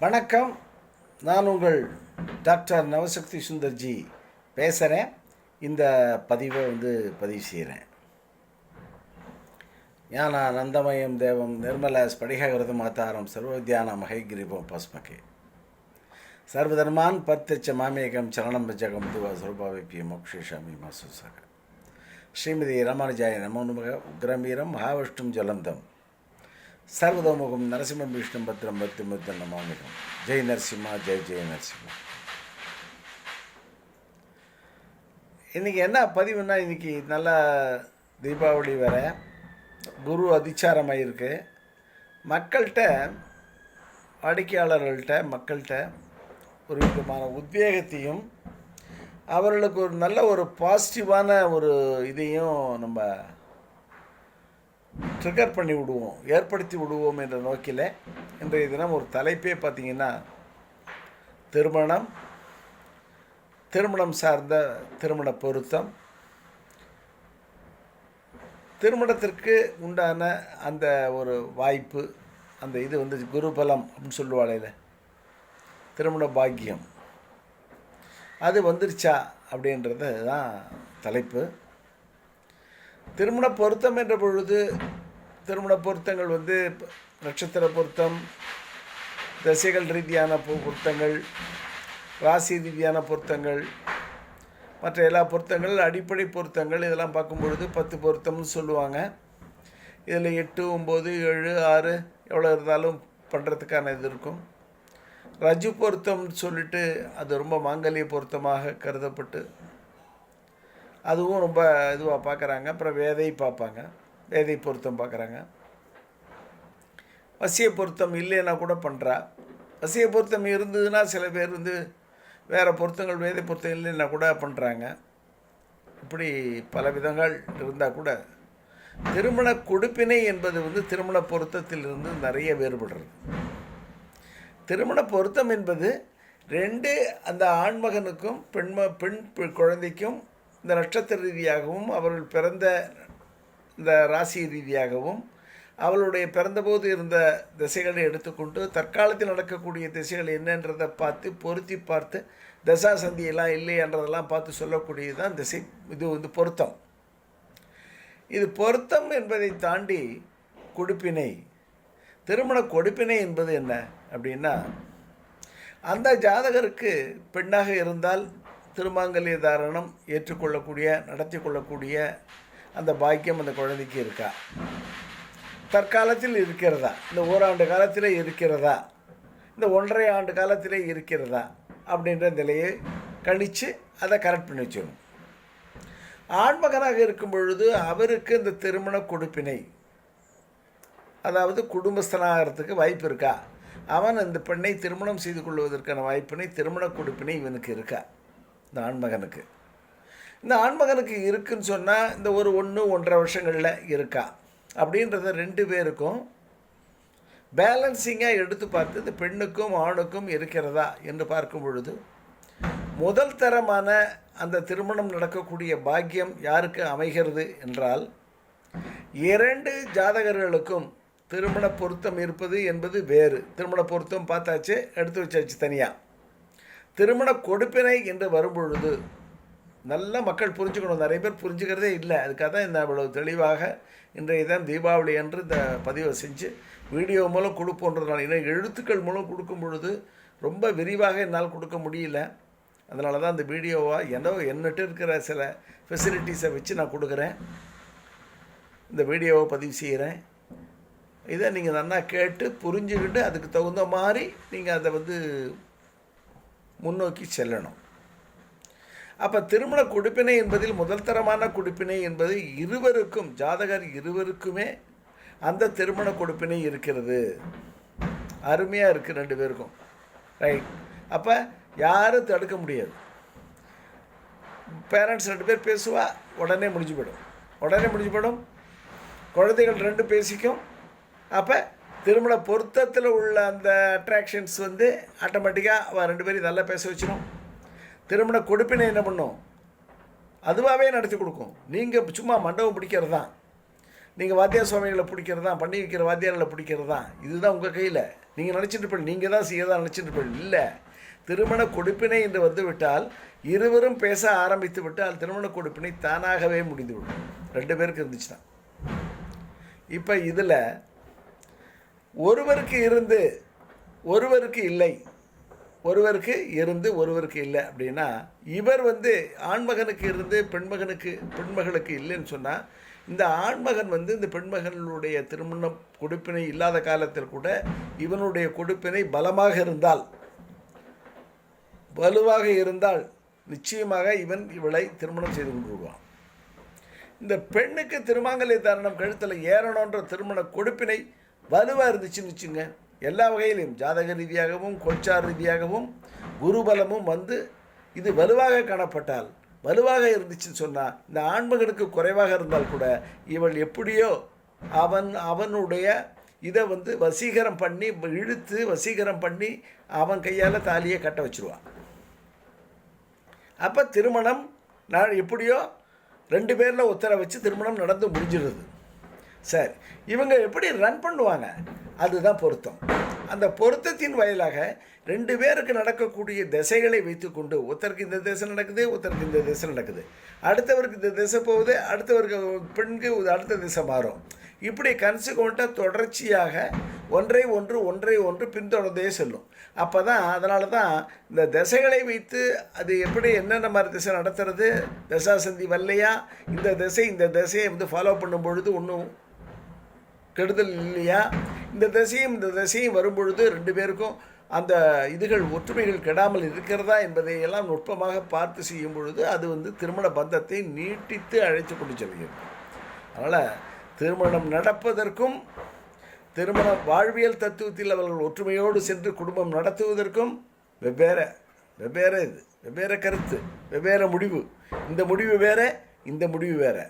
வணக்கம். நான் உங்கள் டாக்டர் நவசக்தி சுந்தர்ஜி பேசுகிறேன் இந்த பதிவை வந்து பதிவு செய்கிறேன் ஞான நந்தமயம் தேவம் நிர்மல ஸ்படிகாகிரத மாதாரம் சர்வத்யான மகைகிரிபம் பஸ்மகே. சர்வதர்மான் பத்தச்ச மாமேகம் சரணம் பஜகம் துவா சுரபாவிப்பிய மோக்ஷேஷாமி மாசுசக. ஸ்ரீமதி ராமானுஜாய நமோ நமக. உக்ரமீரம் மகாவிஷ்ணும் ஜலந்தம். சர்வதோமுகம் நரசிம்ம விஷ்ணு பத்திரம் பத்து முத்தம் நமாமிகம். ஜெய் நரசிம்மா ஜெய் ஜெய் நரசிம்மா. இன்றைக்கி என்ன பதிவுன்னா இன்றைக்கி நல்லா தீபாவளி வேற. குரு அதிச்சாரமாக இருக்கு. மக்கள்கிட்ட வாடிக்கையாளர்கள்ட்ட மக்கள்கிட்ட ஒரு விதமான உத்வேகத்தையும் அவர்களுக்கு ஒரு நல்ல ஒரு பாசிட்டிவான ஒரு இதையும் நம்ம ட்ரிகர் பண்ணி விடுவோம் ஏற்படுத்தி விடுவோம் என்ற நோக்கில் இன்றைய தினம் ஒரு தலைப்பே பார்த்தீங்கன்னா திருமணம் திருமணம் சார்ந்த திருமண பொருத்தம். திருமணத்திற்கு உண்டான அந்த ஒரு வாய்ப்பு அந்த இது வந்து குருபலம் அப்படின்னு சொல்லுவாளையில திருமண பாக்கியம். அது வந்துருச்சா அப்படின்றது தான் தலைப்பு. திருமண பொருத்தம் என்ற பொழுது திருமண பொருத்தங்கள் வந்து நட்சத்திர பொருத்தம் தசைகள் ரீதியான பொருத்தங்கள் ராசி ரீதியான பொருத்தங்கள் மற்ற எல்லா பொருத்தங்கள் அடிப்படை பொருத்தங்கள் இதெல்லாம் பார்க்கும் பொழுது பத்து பொருத்தம்னு சொல்லுவாங்க. இதில் எட்டு ஒம்பது ஏழு ஆறு எவ்வளோ இருந்தாலும் பண்ணுறதுக்கான இது இருக்கும். ரஜு பொருத்தம்னு சொல்லிட்டு அது ரொம்ப மாங்கல்ய பொருத்தமாக கருதப்பட்டு அதுவும் ரொம்ப இதுவாக பார்க்குறாங்க. அப்புறம் வேதை பார்ப்பாங்க. வேதை பொருத்தம் பார்க்குறாங்க? வசிய பொருத்தம் இல்லைன்னா கூட பண்ணுறா வசிய பொருத்தம் இருந்ததுன்னா சில பேர் வந்து வேறு பொருத்தங்கள் வேதை பொருத்தம் இல்லைன்னா கூட பண்ணுறாங்க இப்படி பல விதங்கள் இருந்தால் கூட திருமண கொடுப்பினை என்பது வந்து திருமண பொருத்தத்திலிருந்து நிறைய வேறுபடுறது. திருமண பொருத்தம் என்பது ரெண்டு அந்த ஆண்மகனுக்கும் பெண்ம பெண் குழந்தைக்கும் இந்த நட்சத்திர ரீதியாகவும் அவர்கள் பிறந்த இந்த ராசி ரீதியாகவும் அவளுடைய பிறந்தபோது இருந்த திசைகளை எடுத்துக்கொண்டு தற்காலத்தில் நடக்கக்கூடிய திசைகள் என்னன்றதை பார்த்து பொருத்தி பார்த்து தசா சந்தியெல்லாம் இல்லையன்றதெல்லாம் பார்த்து சொல்லக்கூடியது தான் திசை. இது வந்து பொருத்தம். இது பொருத்தம் என்பதை தாண்டி கொடுப்பினை. திருமண கொடுப்பினை என்பது என்ன அப்படின்னா அந்த ஜாதகருக்கு பெண்ணாக இருந்தால் திருமாங்கல்ய தாரணம் ஏற்றுக்கொள்ளக்கூடிய நடத்தி கொள்ளக்கூடிய அந்த பாக்கியம் அந்த குழந்தைக்கு இருக்கா? தற்காலத்தில் இருக்கிறதா? இந்த ஓராண்டு காலத்தில் இருக்கிறதா? இந்த ஒன்றரை ஆண்டு காலத்தில் இருக்கிறதா? அப்படின்ற நிலையை கணித்து அதை கரெக்ட் பண்ணி வச்சிடணும். ஆண்மகனாக இருக்கும் பொழுது அவருக்கு இந்த திருமண கொடுப்பினை அதாவது குடும்பஸ்தனாகிறதுக்கு வாய்ப்பு இருக்கா? அவன் இந்த பெண்ணை திருமணம் செய்து கொள்வதற்கான வாய்ப்பினை திருமண கொடுப்பினை இவனுக்கு இருக்கா? இந்த ஆண்மகனுக்கு. இந்த ஆண்மகனுக்கு இருக்குன்னு சொன்னால் இந்த ஒரு ஒன்று ஒன்றரை வருஷங்களில் இருக்கா? அப்படின்றத ரெண்டு பேருக்கும் பேலன்சிங்காக எடுத்து பார்த்து இந்த பெண்ணுக்கும் ஆணுக்கும் இருக்கிறதா என்று பார்க்கும் பொழுது முதல் தரமான அந்த திருமணம் நடக்கக்கூடிய பாக்கியம் யாருக்கு அமைகிறது என்றால் இரண்டு ஜாதகர்களுக்கும் திருமண பொருத்தம் இருப்பது என்பது வேறு. திருமண பொருத்தம் பார்த்தாச்சு எடுத்து வச்சாச்சு தனியாக திருமண கொடுப்பினை என்று வரும்பொழுது நல்லா மக்கள் புரிஞ்சுக்கணும். நிறைய பேர் புரிஞ்சுக்கிறதே இல்லை. அதுக்காக தான் இந்த இவ்வளவு தெளிவாக இன்றைய தான் தீபாவளி அன்று இந்த பதிவை செஞ்சு வீடியோ மூலம் கொடுப்போன்றதுனால ஏன்னா எழுத்துக்கள் மூலம் கொடுக்கும் பொழுது ரொம்ப விரிவாக என்னால் கொடுக்க முடியல. அதனால தான் இந்த வீடியோவாக என்னோ என்னட்டு இருக்கிற சில ஃபெசிலிட்டிஸை வச்சு நான் கொடுக்குறேன். இந்த வீடியோவை பதிவு செய்கிறேன். இதை நீங்கள் நல்லா கேட்டு புரிஞ்சுக்கிட்டு அதுக்கு தகுந்த மாதிரி நீங்கள் அதை வந்து முன்னோக்கி செல்லணும். அப்போ திருமண கொடுப்பினை என்பதில் முதல் தரமான கொடுப்பினை என்பது இருவருக்கும் ஜாதகர் இருவருக்குமே அந்த திருமண கொடுப்பினை இருக்கிறது. அருமையாக இருக்குது ரெண்டு பேருக்கும். ரைட் அப்போ யாரும் தடுக்க முடியாது. பேரண்ட்ஸ் ரெண்டு பேர் பேசுவா உடனே முடிஞ்சு போயிடும். உடனே முடிஞ்சு போயிடும். குழந்தைகள் ரெண்டு பேசிக்கும். அப்போ திருமண பொருத்தத்தில் உள்ள அந்த அட்ராக்ஷன்ஸ் வந்து ஆட்டோமேட்டிக்காக அவள் ரெண்டு பேரும் நல்லா பேச வச்சிடும் திருமண கொடுப்பினை என்ன பண்ணும்? அதுவாகவே நடத்தி கொடுக்கும். நீங்கள் சும்மா மண்டபம் பிடிக்கிறது தான் நீங்கள் வாத்தியார் சுவாமிகளை பிடிக்கிறது தான் பண்ணி வைக்கிற வாத்தியார்களை பிடிக்கிறது தான் இதுதான் உங்கள் கையில். நீங்கள் நினச்சிட்டு இருப்பீங்க நீங்கள் தான் செய்யறதா நினச்சிட்டு இருப்பீங்க. இல்லை. திருமண கொடுப்பினை என்று வந்துவிட்டால் இருவரும் பேச ஆரம்பித்து விட்டால் திருமண கொடுப்பினை தானாகவே முடிந்துவிடும். ரெண்டு பேருக்கு இருந்துச்சு தான் இப்போ இதில் ஒருவருக்கு இருந்து ஒருவருக்கு இல்லை. ஒருவருக்கு இருந்து ஒருவருக்கு இல்லை அப்படின்னா இவர் வந்து ஆண்மகனுக்கு இருந்து பெண்மகனுக்கு பெண்மகளுக்கு இல்லைன்னு சொன்னால் இந்த ஆண்மகன் வந்து இந்த பெண்மகனுடைய திருமண கொடுப்பினை இல்லாத காலத்தில் கூட இவனுடைய கொடுப்பினை பலமாக இருந்தால் வலுவாக இருந்தால் நிச்சயமாக இவன் இவளை திருமணம் செய்து கொண்டுருவான் இந்த பெண்ணுக்கு திருமாங்கலை தருணம் கழுத்தில் ஏறணுன்ற திருமண கொடுப்பினை வலுவாக இருந்துச்சுன்னு வச்சுங்க எல்லா வகையிலையும் ஜாதக ரீதியாகவும் கொச்சார் ரீதியாகவும் குருபலமும் வந்து இது வலுவாக காணப்பட்டால் வலுவாக இருந்துச்சுன்னு சொன்னால் இந்த ஆண்மகனுக்கு குறைவாக இருந்தால் கூட இவள் எப்படியோ அவன் அவனுடைய இதை வந்து வசீகரம் பண்ணி இழுத்து வசீகரம் பண்ணி அவன் கையால் தாலியை கட்ட வச்சுருவான். அப்போ திருமணம் நான் எப்படியோ ரெண்டு பேரில் ஒத்தரை வச்சு திருமணம் நடந்து முடிஞ்சிடுது. சரி இவங்க எப்படி ரன் பண்ணுவாங்க? அதுதான் பொருத்தம். அந்த பொருத்தத்தின் வாயிலாக ரெண்டு பேருக்கு நடக்கக்கூடிய திசைகளை வைத்துக்கொண்டு ஒருத்தருக்கு இந்த திசை நடக்குது ஒருத்தருக்கு இந்த திசை நடக்குது. அடுத்தவருக்கு இந்த திசை போகுது அடுத்தவருக்கு பெண்கு அடுத்த திசை மாறும். இப்படி கன்சிக்வெண்ட்டாக தொடர்ச்சியாக ஒன்றை ஒன்று ஒன்றை ஒன்று பின்தொடர்ந்தே செல்லும். அப்போ தான் அதனால தான் இந்த திசைகளை வைத்து அது எப்படி என்னென்ன மாதிரி திசை நடத்துறது தசாசந்தி வரலையா இந்த திசை இந்த திசையை வந்து ஃபாலோ பண்ணும் பொழுது ஒன்றும் கெடுதல் இல்லையா இந்த திசையும் இந்த திசையும் வரும்பொழுது ரெண்டு பேருக்கும் அந்த இதுகள் ஒற்றுமைகள் கெடாமல் இருக்கிறதா என்பதை எல்லாம் நுட்பமாக பார்த்து செய்யும் பொழுது அது வந்து திருமண பந்தத்தை நீட்டித்து அழைத்து கொண்டு செல்கிறது. அதனால் திருமணம் நடப்பதற்கும் திருமண வாழ்வியல் தத்துவத்தில் அவர்கள் ஒற்றுமையோடு சென்று குடும்பம் நடத்துவதற்கும் வெவ்வேறு வெவ்வேறு இது வெவ்வேறு கருத்து வெவ்வேறு முடிவு. இந்த முடிவு வேறு இந்த முடிவு வேறு.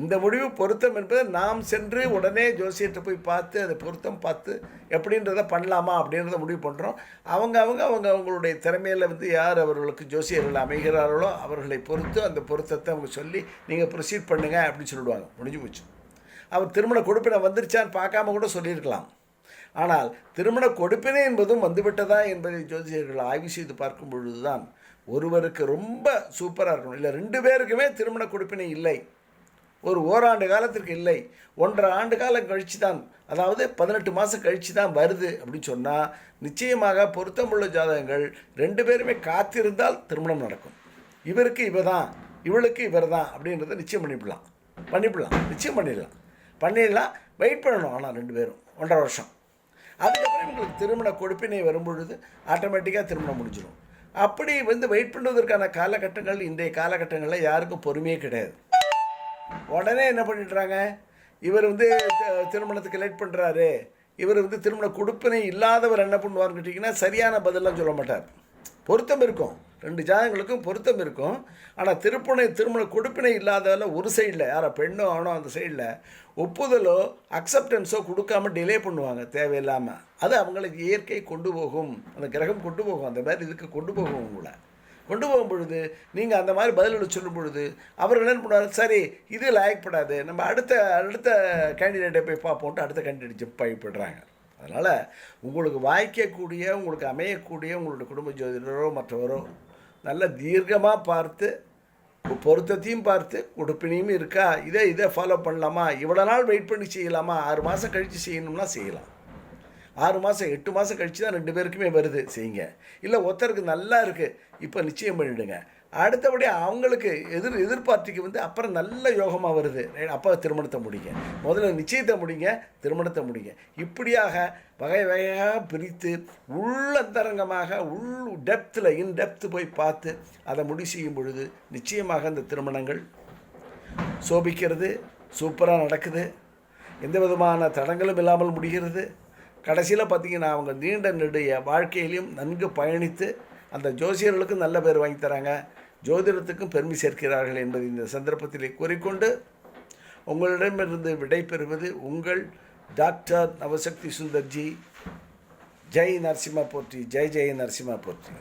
இந்த முடிவு பொருத்தம் என்பது நாம் சென்று உடனே ஜோசியத்தை போய் பார்த்து அதை பொருத்தம் பார்த்து எப்படின்றத பண்ணலாமா அப்படின்றத முடிவு பண்ணுறோம் அவங்க அவங்க அவங்க அவங்களுடைய திறமையில் வந்து யார் அவர்களுக்கு ஜோசியர்கள் அமைகிறார்களோ அவர்களை பொறுத்து அந்த பொருத்தத்தை அவங்க சொல்லி நீங்கள் ப்ரொசீட் பண்ணுங்க அப்படின்னு சொல்லிடுவாங்க. முடிஞ்சு போச்சு. அவர் திருமண கொடுப்பினை வந்துருச்சான்னு பார்க்காம கூட சொல்லியிருக்கலாம். ஆனால் திருமண கொடுப்பினை என்பதும் வந்துவிட்டதா என்பதை ஜோதிடர்கள் ஆய்வு செய்து பார்க்கும் பொழுதுதான் ஒருவருக்கு ரொம்ப சூப்பராக இருக்கணும் இல்லை ரெண்டு பேருக்குமே திருமண கொடுப்பினை இல்லை. ஒரு ஓராண்டு காலத்திற்கு இல்லை. ஒன்றரை ஆண்டு காலம் கழித்து தான் அதாவது பதினெட்டு மாதம் கழித்து தான் வருது அப்படின்னு சொன்னால் நிச்சயமாக பொருத்தமுள்ள ஜாதகங்கள் ரெண்டு பேருமே காத்திருந்தால் திருமணம் நடக்கும். இவருக்கு இவ தான் இவளுக்கு இவர் தான் அப்படின்றத நிச்சயம் பண்ணிவிடலாம் பண்ணிவிடலாம் நிச்சயம் பண்ணிடலாம். பண்ணிடலாம் வெயிட் பண்ணணும் ஆனால் ரெண்டு பேரும் ஒன்றரை வருஷம். அதுக்கப்புறம் இவங்களுக்கு திருமண கொடுப்பினை வரும்பொழுது ஆட்டோமேட்டிக்காக திருமணம் முடிஞ்சிடும். அப்படி வந்து வெயிட் பண்ணுவதற்கான காலகட்டங்கள் இன்றைய காலகட்டங்களில் யாருக்கும் பொறுமையே கிடையாது. உடனே என்ன பண்ணிடுறாங்க? இவர் வந்து திருமணத்துக்கு லேட் பண்ணுறாரு இவர் வந்து திருமண கொடுப்பினை இல்லாதவர் என்ன பண்ணுவார்னு கேட்டிங்கன்னா சரியான பதிலாம் சொல்ல மாட்டார். பொருத்தம் இருக்கும். ரெண்டு ஜாதகங்களுக்கும் பொருத்தம் இருக்கும். ஆனால் திருப்பணை திருமண கொடுப்பினை இல்லாததில் ஒரு சைடில் யாரோ பெண்ணோ ஆனோ அந்த சைடில் ஒப்புதலோ அக்செப்டன்ஸோ கொடுக்காம டிலே பண்ணுவாங்க தேவையில்லாமல் அது அவங்களுக்கு இயற்கை கொண்டு போகும். அந்த கிரகம் கொண்டு போகும். அந்த மாதிரி இதுக்கு கொண்டு போகும் உங்களை கொண்டு போகும் பொழுது நீங்கள் அந்த மாதிரி பதிலளி சொல்லும் பொழுது அவர்கள் என்ன பண்ணுவார் சரி இது லாயக்கப்படாது நம்ம அடுத்த அடுத்த கேண்டிடேட்டை போய் பார்ப்போம்ட்டு அடுத்த கேண்டிடேட் ஜிப் ஆகி அதனால் உங்களுக்கு வாய்க்கக்கூடிய உங்களுக்கு அமையக்கூடிய உங்களுடைய குடும்ப ஜோதிடரோ மற்றவரோ நல்ல தீர்க்கமாக பார்த்து பொருத்தத்தையும் பார்த்து கொடுப்பினையும் இருக்கா? இதை இதை ஃபாலோ பண்ணலாமா? இவ்வளோ நாள் வெயிட் பண்ணி செய்யலாமா? ஆறு மாதம் கழித்து செய்யணும்னா செய்யலாம். ஆறு மாதம் எட்டு மாதம் கழிச்சு தான் ரெண்டு பேருக்குமே வருது. செய்யுங்க. இல்லை ஒருத்தருக்கு நல்லா இருக்குது இப்போ நிச்சயம் பண்ணிவிடுங்க அடுத்தபடி அவங்களுக்கு எதிர் எதிர்பார்ட்டிக்கு வந்து அப்புறம் நல்ல யோகமாக வருது. அப்போ திருமணத்தை முடிங்க. முதல்ல நிச்சயத்தை முடிங்க திருமணத்தை முடிங்க. இப்படியாக வகை வகையாக பிரித்து உள்ளந்தரங்கமாக உள் டெப்த்தில் இன் டெப்த்து போய் பார்த்து அதை முடிவு செய்யும் பொழுது நிச்சயமாக அந்த திருமணங்கள் சோபிக்கிறது சூப்பராக நடக்குது. எந்த விதமான தடங்களும் இல்லாமல் முடிகிறது. கடைசியில் பார்த்தீங்கன்னா அவங்க நீண்ட நெடிய வாழ்க்கையிலையும் நன்கு பயணித்து அந்த ஜோசியர்களுக்கும் நல்ல பேர் வாங்கி தராங்க. ஜோதிடத்துக்கும் பெருமை சேர்க்கிறார்கள் என்பதை இந்த சந்தர்ப்பத்திலே கூறிக்கொண்டு உங்களிடமிருந்து விடை பெறுவது உங்கள் டாக்டர் நவசக்தி சுந்தர்ஜி. ஜெய் நரசிம்மா போற்றி ஜெய் ஜெய் நரசிம்மா போற்றி.